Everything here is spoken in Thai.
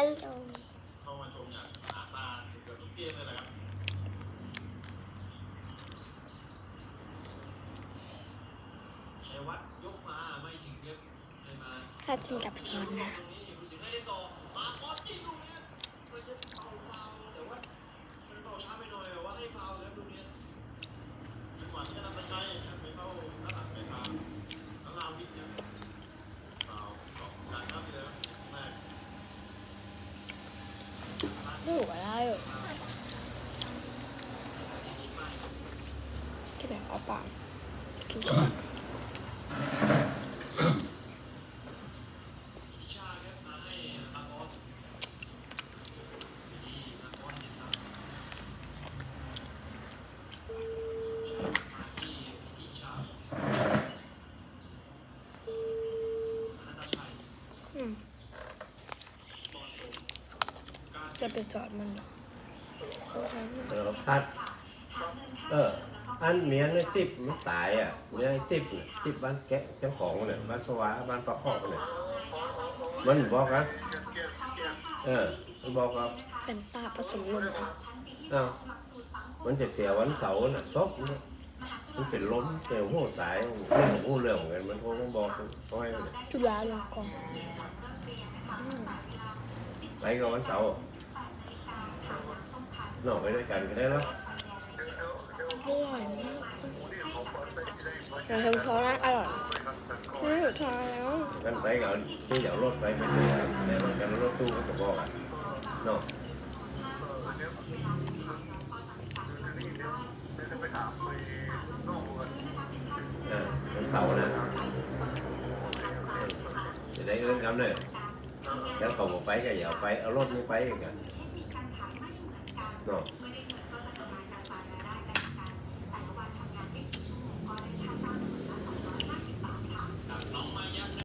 ฮัลโหลเข้ามาชมอย่างหาตาเกือบทุกเกมเลยนะครับชัยวัฒน์ยกมาไม่ถึงเยอะให้มาถ้าจริงกับซอนนะมาบอลยิงลูกเนี้ยมันจะเป่าฟาวล์แต่ว่ามันเป่าช้าไปหน่อยแบบว่าให้ฟาวล์ครับลูกเนี้ยจังหวะที่นำไปใช้ครับไปเข้าหน้าหลังไปทางแล้วลาวพิกเนี่ยฟาวล์ที่สองของการครับเลยครับแรก ไม่หัวเราะอยู่ที่แบบเอาปากกินก่อนอิช จะไปสอนมันเหรอเออพัด เออ อันเมียในติบมันตายอะเมียในติบเนี่ยติบบ้านแกะเจ้าของเนี่ยบ้านสวาบ้านปะคอกเนี่ยมันบอกนะเออมันบอกว่าแฟนตาผสมลมอะเอ้ามันจะเสียวันเสาร์น่ะซบเนี่ยมันเป็นล้มเสียหัวตายเรื่องของหัวเรื่องของกันมันคงต้องบอกเขาให้เนี่ยจุฬาลงกรณ์อืมไปกับวันเสาร์ นอกไปด้วยกันก็ได้แล้วอร่อยมากแต่ทำซอสนะอร่อยคือสุดท้ายแล้วกันไปกับที่เดี๋ยวรถไปไปเลยแต่มันกันรถตู้ก็บอกอะเนาะเออวันเสาร์นะจะได้เอื้อนกันเลยแล้วเขาบอกไปก็อย่าเอาไปเอารถนี้ไปอีกัน เนาะเ